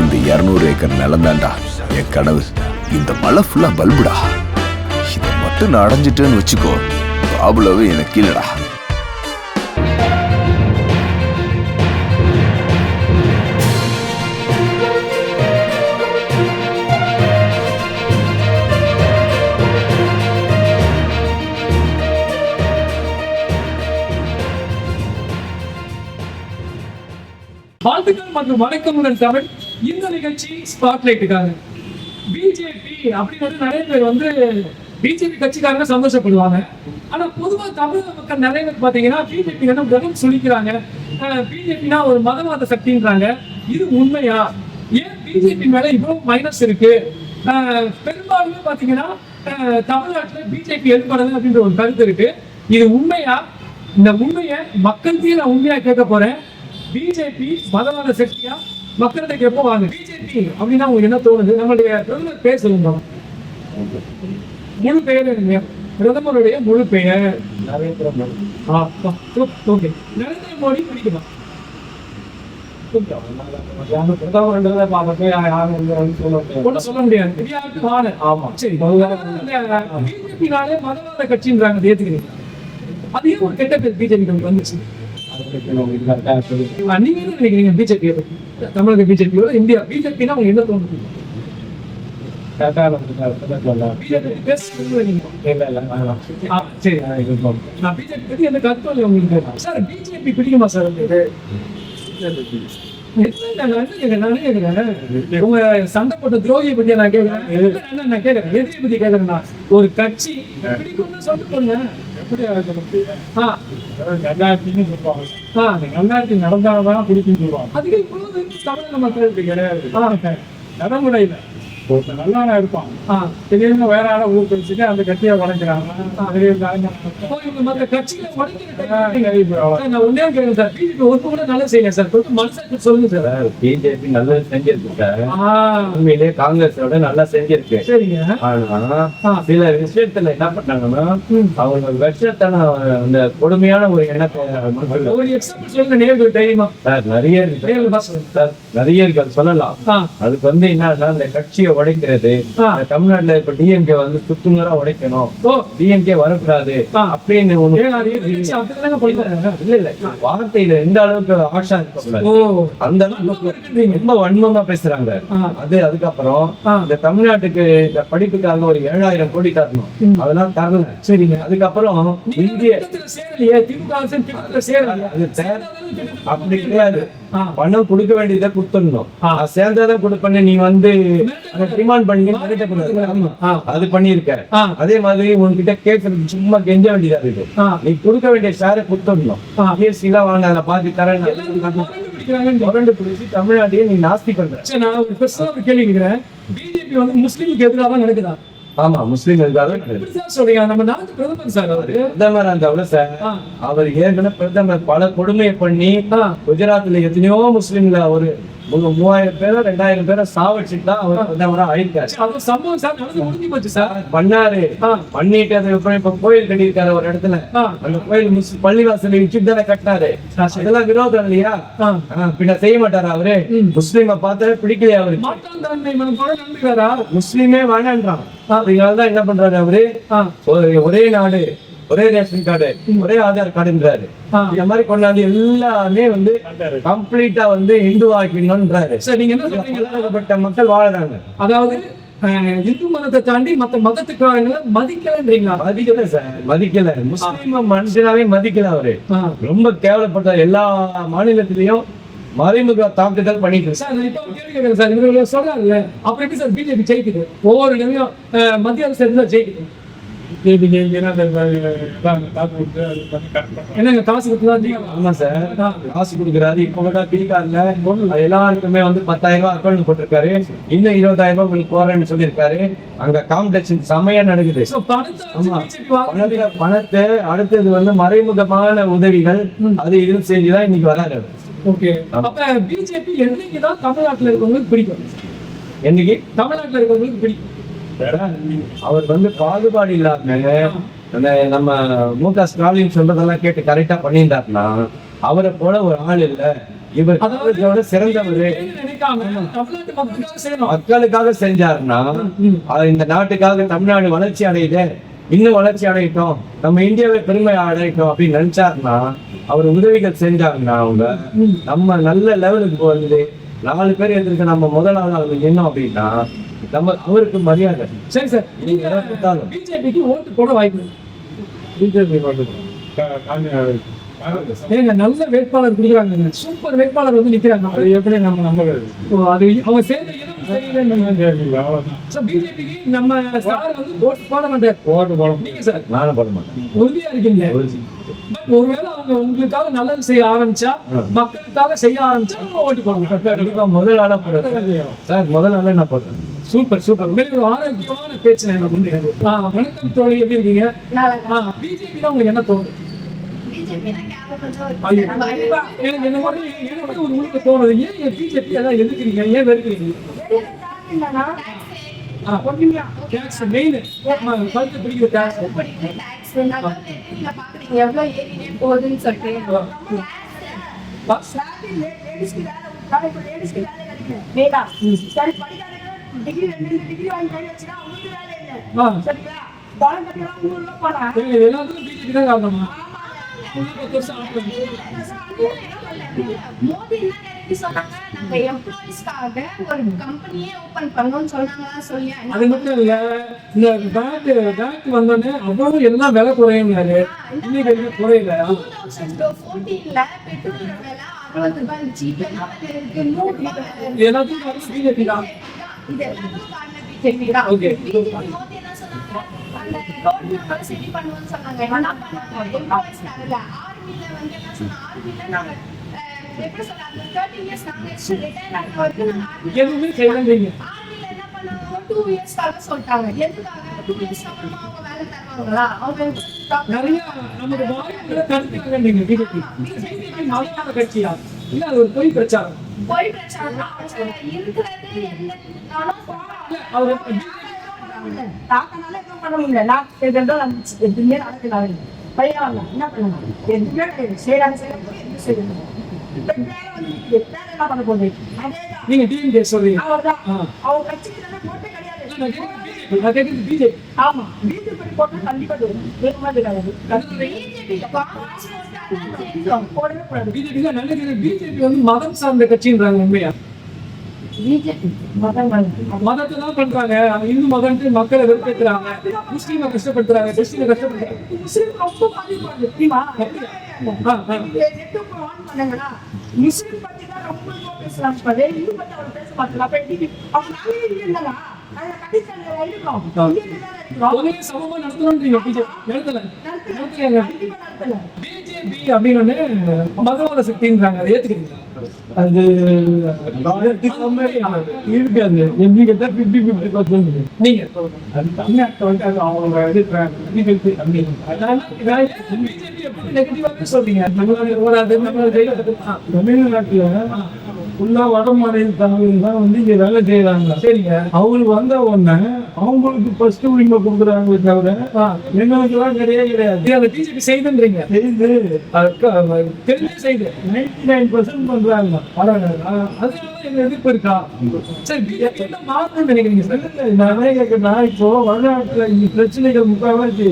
இந்த இருநூறு ஏக்கர் நிலம் தாண்டா என் கனவு. இந்த மலை ஃபுல்லா பல்புடா. இதை மட்டும் நான் அடைஞ்சிட்டேன்னு வச்சுக்கோ பாபுலவு எனக்கு இல்லடா வாழ்த்துக்கள் மற்றும் வணக்கமுடன் தமிழ். இந்த நிகழ்ச்சி ஸ்பாட்லைட்டுக்காக பிஜேபி அப்படிங்கிறது நிறைய பேர் வந்து பிஜேபி கட்சிக்காரங்க சந்தோஷப்படுவாங்க. ஆனா பொதுவா தமிழக மக்கள் நிறைய பேர் பாத்தீங்கன்னா பிஜேபி வந்து கனம் சுழிக்கிறாங்க. பிஜேபினா ஒரு மதவாத சக்தின்றாங்க. இது உண்மையா? ஏன் பிஜேபி மேல இவ்வளவு மைனஸ் இருக்கு? பெரும்பாலுமே பாத்தீங்கன்னா தமிழ்நாட்டுல பிஜேபி எடுப்படாது அப்படின்ற ஒரு கருத்து இருக்கு. இது உண்மையா? இந்த உண்மையை மக்கள்கிட்டயே நான் உண்மையா கேட்க போறேன். பிஜேபி மதவாத சக்தியா? மக்கள்கிட்ட எப்போ வாங்க? பிஜேபி அப்படின்னா உங்களுக்கு என்ன தோணுது? நம்மளுடைய பிரதமர் பேர் சொல்லுங்க. முழு பெயர் பிரதமருடைய முழு பெயர். ஆ, ஆ, ஓகே. நரேந்திர மோடி பிடிக்குமா? மதவாத கட்சின்றாங்க ஏத்துக்கிறீங்க அது ஒரு கெட்ட பேர் பிஜேபி வந்துச்சு நீங்க என்ன நினைக்கிறீங்க? பிஜேபி தமிழக பிஜேபி இந்தியா. பிஜேபினா உங்களுக்கு என்ன தோணுது? பிடிக்குமா சார் என்ன உங்க சண்டை போட்ட துரோகியை பத்தி நான் கேக்குறேன். நான் கேக்குறேன். எதிரியை பத்தி கேக்குறேன்னா, ஒரு கட்சி பிடிக்கும்னு நடந்தாதான் பிடிக்கும் சொல்லுவாங்க அதுக்கு இவ்வளவு தமிழக கிடையாது நடைமுறையில ஒருத்தன் நல்லவனா இருப்பான். திடீர்னு வேற ஆளை ஊருக்கு வச்சுட்டு அந்த கட்சியை உடைக்கிறாங்க. நல்லா பிஜேபி நல்லது செஞ்சிருக்கு சார். ஆ, உண்மையிலேயே காங்கிரஸோட நல்லா செஞ்சிருக்கு. சரிங்க. ஆனா. சில விஷயத்துல என்ன பண்ணாங்கன்னா. அவங்க விஷத்தன அந்த கொடுமையான ஒரு எண்ணத்தை தைரியமா. சார் நிறைய நிறைய சொல்லலாம். அதுக்கு வந்து என்னன்னா இந்த கட்சியை உடைக்கிறது. தமிழ்நாட்டுல இப்ப டிஎம்கே வந்து சுத்துநூறா உடைக்கணும். ஓ. டிஎம்கே வரக்கூடாது. அப்படின்னு? இல்ல இல்ல வார்த்தையில எந்த அளவுக்கு ஆஷா இருக்கக்கூடாது. ஓ. அந்த அளவுக்கு ரொம்ப வன்மமா பேசுறாங்க. அது அதுக்கப்புறம். இந்த தமிழ்நாட்டுக்கு இந்த படிப்புக்காக ஒரு ஏழாயிரம் கோடி தரணும். அதெல்லாம் தரல. சரிங்க. அதுக்கப்புறம் இந்திய சேரலையே? திமுக சேரலையே? அது தே- அப்படி கிடையாது. பணம் கொடுக்க வேண்டியதை கொடுத்துடணும். நான் சேர்ந்தாதான் கொடுப்பேன்னு நீ வந்து டிமாண்ட் பண்ணி. அது பண்ணிருக்க ஆ. அதே மாதிரி உன்கிட்ட கேட்கறது சும்மா கெஞ்ச வேண்டியதா இருக்கு. நீ கொடுக்க வேண்டிய ஷேரை கொடுத்துடணும். எல்லாம் வாங்க அதை பாதி தரேன் முரண்டு பிடிச்சி தமிழ்நாட்டையே நீ நாஸ்தி பண்ற. நான் ஒரு பெருசா ஒரு கேள்வி கேட்கிறேன். பிஜேபி வந்து முஸ்லீமுக்கு எதிராக தான் நடக்குதா? ஆமா முஸ்லீம்களுக்காக சொல்றீங்க. நம்ம நாட்டு பிரதமர் சார் அவரு பிரதமர் அந்த சார் அவர் ஏற்கனவே பிரதமர் பல கொடுமையை பண்ணி குஜராத்ல எத்தனையோ முஸ்லீம்ல ஒரு மூ- மூவாயிரம் பேரோ ரெண்டாயிரம் பேரை சாவடிச்சுட்டு தான் அவர் பிரதமரா ஆயிருக்காரு சரி, அது சம்பவம் சார் நடந்து முடிஞ்சு போச்சு சார். பண்ணாரு. பண்ணிட்டு அதுக்கப்புறம் இப்ப கோயில் கட்டியிருக்காரு ஒரு இடத்துல. அந்த கோயில் பள்ளிவாசல் இடிச்சுட்டு தானே கட்டினாரு. இதெல்லாம் விரோதம் இல்லையா? பின்ன செய்ய மாட்டாரா அவரு. முஸ்லீமை பார்த்தாலே பிடிக்கலையா நம்புகிறாரா? முஸ்லீமே வேணான்றான். அதனாலதான் என்ன பண்றாரு அவரு? ஒரே நாடு. ஒரே ரேஷன் கார்டு ஒரே ஆதார் கார்டுன்றாரு. இந்த மாதிரி கொண்டாந்து எல்லாமே வந்து கம்ப்ளீட்டா வந்து இந்து ஆக்கிடணும்ன்றாரு சரி நீங்க என்ன சொல்றீங்க? மக்கள் வாழுறாங்க. அதாவது இந்து மதத்தை தாண்டி மத்த மதத்துக்காரங்களை மதிக்கலன்றீங்களா? மதிக்கல சார் மதிக்கல. முஸ்லீம் மனுஷனாவே மதிக்கல அவரு. ரொம்ப கேவலப்பட்ட எல்லா மாநிலத்திலயும் மறைமுக தாக்குதல் பண்ணிட்டு சார் சார். இவங்க சொல்றாங்கல்ல அப்புறம் எப்படி சார்? பிஜேபி ஜெயிக்குது. ஒவ்வொரு இடமும் மத்திய அரசு இருந்தா ஜெயிக்குது. காசு கொடுத்து அது பண்ணி கரெக்ட் பண்ணுறாங்க என்னங்க காசு கொடுத்து தான் ஜெயிக்கலாம் ஆமா சார். ஆ. காசு கொடுக்குறாரு. இப்ப கூட பீகார்ல எல்லாருக்குமே வந்து பத்தாயிரம் ரூபாய் அக்கௌண்ட் போட்டிருக்காரு. இன்னும் இருபதாயிரம் ரூபாய் உங்களுக்கு போறேன்னு சொல்லியிருக்காரு. அங்க காம்படிஷன் செமையா நடக்குது. பணத்தை அடுத்தது வந்து மறைமுகமான உதவிகள் அது இதுன்னு செஞ்சுதான் இன்னைக்கு வராரு ஓகே. அப்ப பிஜேபி என்னைக்கு தான் தமிழ்நாட்டுல இருக்கவங்களுக்கு பிடிக்கும்? என்னைக்கு? தமிழ்நாட்டுல இருக்கவங்களுக்கு பிடிக்கும். அவர் வந்து பாகுபாடு இல்லாம நம்ம மு க ஸ்டாலின் சொல்றதெல்லாம் கேட்டு கரெக்டா பண்ணியிருந்தாருன்னா அவரை போல ஒரு ஆள் இல்ல. இவர் அதாவது சிறந்தவர். மக்களுக்காக செஞ்சாருன்னா இந்த நாட்டுக்காக தமிழ்நாடு வளர்ச்சி அடையுது. இன்னும் வளர்ச்சி அடையட்டும். நம்ம இந்தியாவை பெருமை அடையட்டும் அப்படின்னு நினைச்சாருன்னா அவர் உதவிகள் செஞ்சாருன்னா அவங்க. நம்ம நல்ல லெவலுக்கு வந்து நாலு பேர் எதிர்க்க நம்ம முதலாவது நின்னோம் அப்படின்னா நம்ம அவருக்கு மரியாதை. சரி சார். நீங்க கொடுத்தாலும். பிஜேபிக்கு ஓட்டு போட வாய்ப்பு இருக்கு. பிஜேபி ஏங்க நல்ல வேட்பாளர் கொடுக்குறாங்க. சூப்பர் வேட்பாளர் வந்து நிக்கிறாங்க. அது எப்படி நம்ம நம்புறது? அது அவங்க சேர்ந்த பிஜேபிக்கு நம்ம ஸ்டார் வந்து ஓட்டு போட மாட்டார். ஓட்டு போட நீங்க சார். நானும் போட மாட்டேன். உறுதியா இருக்கீங்க. பட் ஒருவேளை அவங்க உங்களுக்காக நல்லது செய்ய ஆரம்பிச்சா மக்களுக்காக செய்ய ஆரம்பிச்சா ஓட்டு போடுவோம் கண்டிப்பா முதல் ஆளா போடுறேன் சார் முதல் ஆளா நான் போடுறேன். Super super. உண்மையிலே ஒரு ஆரோக்கியமான பேச்சு எனக்கு வந்து ஆ வணக்கம் தோழி எப்படி இருக்கீங்க? ஆ பிஜேபி தான் உங்களுக்கு என்ன தோணுது? எனக்கு என்ன மாதிரி எனக்கு வந்து ஒரு உங்களுக்கு தோணுது? ஏன் பிஜேபி எல்லாம் எதிர்க்கிறீங்க? ஏன் வெறுக்கிறீங்க? ஆ டேக்ஸ் மெயின் கழுத்து பிடிக்கிற டேக்ஸ் எவ்வளவு ஏறினே போகுதுன்னு சொல்லிட்டு. எல்லாத்துக்கும். மோடி என்ன சொன்னாங்க? நம்ம எம்ப்ளாயிஸ்க்காக ஒரு கம்பெனியே ஓபன் பண்ணணும்னு சொன்னாங்களா சொல்லி அது மட்டும் இல்ல இந்த பேங்க் வந்தோடனே அவ்வளவு எல்லாம் விலை குறையுங்கிறாரு இன்னைக்கு வரைக்கும் குறையல. டூ தௌசண்ட் ஃபோர்டீன்ல பெட்ரோல் விலை அறுபது ரூபாய் இருந்துச்சு இப்ப என்ன விலை இருக்கு நூறு ரூபாய் விலை இருக்கு. இது எல்லாத்துக்கும் காரணம் பிஜேபி தான். இது சொன்னாங்க அந்த ரோட் நம்பர் சரி பண்ணுவோம்னு சொன்னாங்க. என்ன பண்ணாங்க எம்ப்ளாயிஸ் தரல ஆர்மில வந்து என்ன சொன்னாங்க ஆர்மில நாங்க அஹ், எப்படி சொல்ல அந்த தேர்ட்டி இயர்ஸ் நாங்க ரிட்டையர் ஆன வரைக்கும் நாங்க ஆர்மி எதுவுமே செய்யலைங்க ஆர்மில என்ன பண்ணாங்க டூ இயர்ஸ் தர சொல்லிட்டாங்க எதுக்காக டூ இயர்ஸ் அப்புறமா அவங்க வேலை தருவாங்களா அவங்க நிறைய நமக்கு வாய்ப்புகளை தடுத்துக்காங்க பிஜேபி பிஜேபி கட்சியா இல்ல அது ஒரு பொய் பிரச்சாரம். போய் அவங்க இருக்கிறது இல்ல அவர் தாத்தனால எதுவும் பண்ண முடியல. நான் எதுவுமே நடக்கல பையன் என்ன எதுவுமே கிடையாது. செய்யறாங்க செய்யறாங்க எதுவும் செய்யணும் என்ன நீங்க டிஎம்கே சொல்றீங்க. அவங்க கட்சிக்கு போட்டே கிடையாது பிஜேபி ஆமா பிஜேபி போட்டா கண்டிப்பா வேணுமா பிஜேபி போடவே கூடாது பிஜேபி தான் நினைக்கிறேன் பிஜேபி வந்து மதம் சார்ந்த கட்சின்றாங்க உண்மையா மதத்தை தான் பண்றாங்க இந்து மதம்ட்டு மக்களை வெறுப்பேற்றுறாங்க முஸ்லீமை கஷ்டப்படுத்துறாங்க கிறிஸ்டினை கஷ்டப்படுத்துறாங்க முஸ்லீம் ரொம்ப பாதிப்பாங்க முஸ்லீம் பத்தி தான் ரொம்ப இதுவா பேசுறாங்க பேச மாட்டாங்க அப்ப எப்படி அவங்க நாங்களே இந்தியன் உதவி சமமா நடத்தணும்ன்றீங்க நடத்தல? நடத்தல பிஜேபி அப்படின்னு மதவாத சக்தின்றாங்க. அதை ஏத்துக்கிறீங்களா? அது இருக்காது எப்படி கேட்டா பிப்டி பிப்டி பர்சன்ட் நீங்க. அது தமிழ்நாட்டை வந்து அது அவங்க பிஜேபி அப்படின்னு. அதனால நான் ஏன் பிஜேபி எப்படி நெகட்டிவாவே சொல்றீங்க? தமிழ்நாடு தமிழ்நாட்டுல ஃபுல்லா வட மாநில தமிழ் தான் வந்து இங்க வேலை செய்யறாங்க சரிங்க. அவங்களுக்கு வந்த உடனே அவங்களுக்கு ஃபர்ஸ்ட் உரிமை கொடுக்குறாங்களே தவிர எங்களுக்கு எல்லாம் கிடையவே கிடையாது. அந்த பிஜேபி செய்துன்றீங்க. செய்து. தெரிஞ்சே செய்து. நைன்டி நைன் பர்சன்ட் பண்றாங்க அதனால எங்க எதிர்ப்பு இருக்கா? சரி என்ன மாறணும்னு நினைக்கிறீங்க சார். நான் கேட்கறேன்னா இப்போ வடநாட்டுல இந்த பிரச்சனைகள் முக்கால்வாசி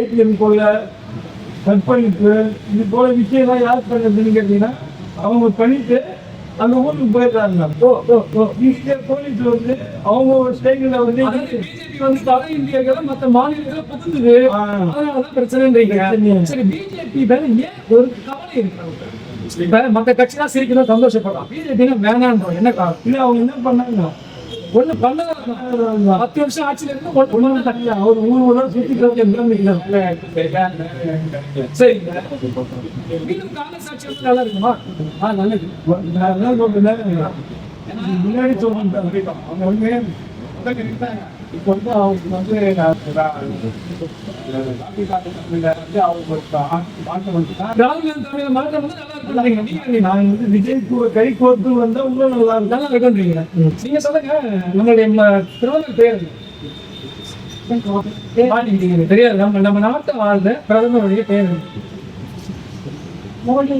ஏடிஎம் கொள்ள கற்பழிப்பு இது போல விஷயம்லாம் யார் பண்ணுறதுன்னு கேட்டீங்கன்னா அவங்க பண்ணிட்டு அந்த ஊருக்கு போயிடுறாங்க. போலீஸ் வந்து அவங்க ஒரு ஸ்டேட்ல வந்து பிஜேபி வந்து வட இந்தியாக்களை மத்த மாநிலங்களை புகுந்துது. அதனாலதான் பிரச்சனைன்றீங்க. பிரச்சனை. சரி பிஜேபி மேல ஏன் ஒரு கவலை இருக்கு இப்ப மத்த கட்சி தான் சிரிக்கணும் சந்தோஷப்படலாம் பிஜேபி வேணான்றோம். என்ன காரணம்? இல்லை அவங்க என்ன பண்ணாங்க? ஒண்ணு பண்ணதான் பத்து வருஷம் ஆட்சியில இருந்து ஒண்ணு தனியா அவர் ஊர் ஊரா சுற்றி கழிச்சு சரிங்க மீண்டும் காங்கிரஸ் ஆட்சி வந்து நல்லா இருக்குமா ஆ நல்லது முன்னாடி சொல்றேன் அவங்க வந்து. இப்போ வந்து அவங்க வந்து ராகுல் காந்தி மாற்றம் வந்து நல்லா நான் வந்து விஜய் கூட கை கோர்த்து வந்தா இன்னும் நல்லா நல்லா இருக்குன்றீங்க. நீங்க சொல்லுங்க நம்மளுடைய பிரதமர் பேர் தெரியாது நம்ம நம்ம நாட்டை வாழ்ந்த பிரதமருடைய பேர்? மோடி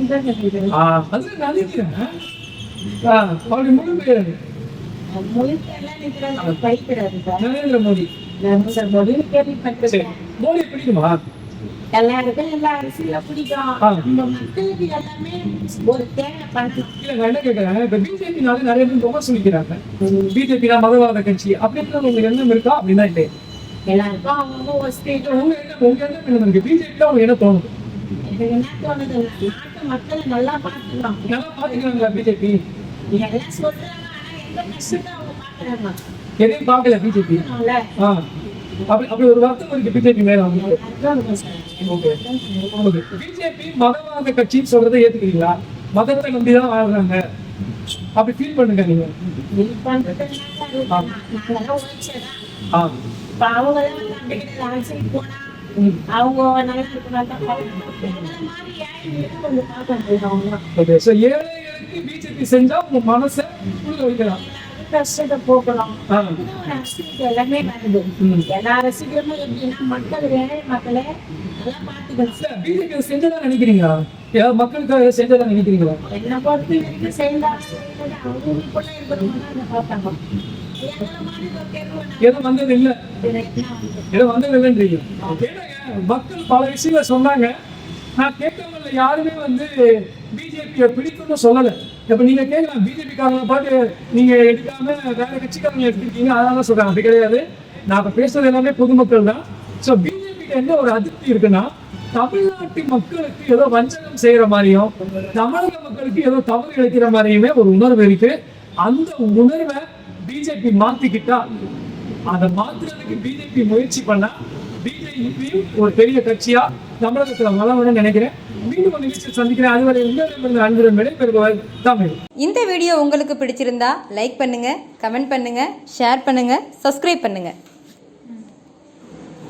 அவருடைய முழு பேர் நரேந்திர மோடி. நரேந்திர மோடி கேள்விப்பட்டிருக்கேன். மோடியை பிடிக்குமா? எல்லாருக்கும் எல்லா அரசியல பிடிக்கும். ஆ. இந்த மக்களுக்கு எல்லாமே ஒரு தேவை பண்ணலாம் இல்ல நான் என்ன கேட்கறேன் இப்ப பிஜேபினால நிறைய பேர் விமர்சனிக்கிறாங்க பிஜேபி தான் மதவாத கட்சி அப்படின்னு உங்களுக்கு எண்ணம் இருக்கா? அப்படின்னா இல்லை எல்லாருக்கும் அவங்க ஒரு ஸ்டேட் உங்க எண்ணம் உங்க எண்ணம் என்ன இருக்கு? பிஜேபி தான் உங்களுக்கு என்ன தோணுது? எனக்கு என்ன தோணுது நாட்டு மக்களை நல்லா பார்த்துக்கலாம். நல்லா பாத்துக்கிறாங்களா பிஜேபி? எல்லாம் சொல்றாங்க ஆனா எந்த கஷ்டத்தை அவங்க பார்க்கறாங்க. எதையும் பார்க்கல பிஜேபி? ஆ. அப்படி அப்படி ஒரு வருத்தம் இருக்கு பிஜேபி மேல பிஜேபி மதவாத கட்சின்னு சொல்றதை ஏத்துக்கிறீங்களா? மதத்தை நம்பி தான் வாழ்றாங்க. அப்படி ஃபீல் பண்ணுங்க நீங்க. அவங்க அவங்க அவங்க ஏழைகளுக்கு பிஜேபி செஞ்சா உங்க மனசை புரிய வைக்கலாம். கஷ்டத்தை ஒரு அரசியலுக்கு எல்லாமே வருது. எல்லா அரசியலுமே எப்படின்னா மக்கள் ஏழை மக்களை நல்லா பார்த்துக்கணும். பிஜேபி செஞ்சதா நினைக்கிறீங்களா? மக்களுக்காக செஞ்சதா நினைக்கிறீங்களா? என்னை பொறுத்த வரைக்கும் அவங்களுக்குள்ள இருக்கிறவங்க பார்த்தாங்க ஏதோ வந்தது இல்ல. ஏதோ வந்தது இல்லைன்றீங்க. மக்கள் பல விஷயங்களை சொன்னாங்க. நான் கேட்கறவங்கள யாருமே வந்து பிஜேபியை பிடிக்கும்னு சொல்லலை. இப்ப நீங்க கேட்கலாம் பிஜேபி பார்த்து பாட்டு நீங்க எடுக்காம வேற கட்சிக்காரங்க எடுத்துருக்கீங்க அதனால சொல்றாங்க. அப்படி கிடையாது. நான் இப்ப பேசுறது எல்லாமே பொதுமக்கள் தான். ஸோ பிஜேபிக்கு என்ன ஒரு அதிருப்தி இருக்குன்னா தமிழ்நாட்டு மக்களுக்கு ஏதோ வஞ்சகம் செய்யற மாதிரியும் தமிழக மக்களுக்கு ஏதோ தவறு இழைக்கிற மாதிரியுமே ஒரு உணர்வு இருக்கு. அந்த உணர்வை பிஜேபி மாத்திக்கிட்டா அதை மாத்துறதுக்கு பிஜேபி முயற்சி பண்ணா பிஜேபியும் ஒரு பெரிய கட்சியா தமிழகத்துல வளவன்னு நினைக்கிறேன். மீண்டும் ஒரு நிகழ்ச்சியில் சந்திக்கிறேன். அதுவரை உங்களிடமிருந்து அன்புடன் விடைபெறுபவர் தமிழ். இந்த வீடியோ உங்களுக்கு பிடிச்சிருந்தா லைக் பண்ணுங்க கமெண்ட் பண்ணுங்க ஷேர் பண்ணுங்க சப்ஸ்கிரைப் பண்ணுங்க.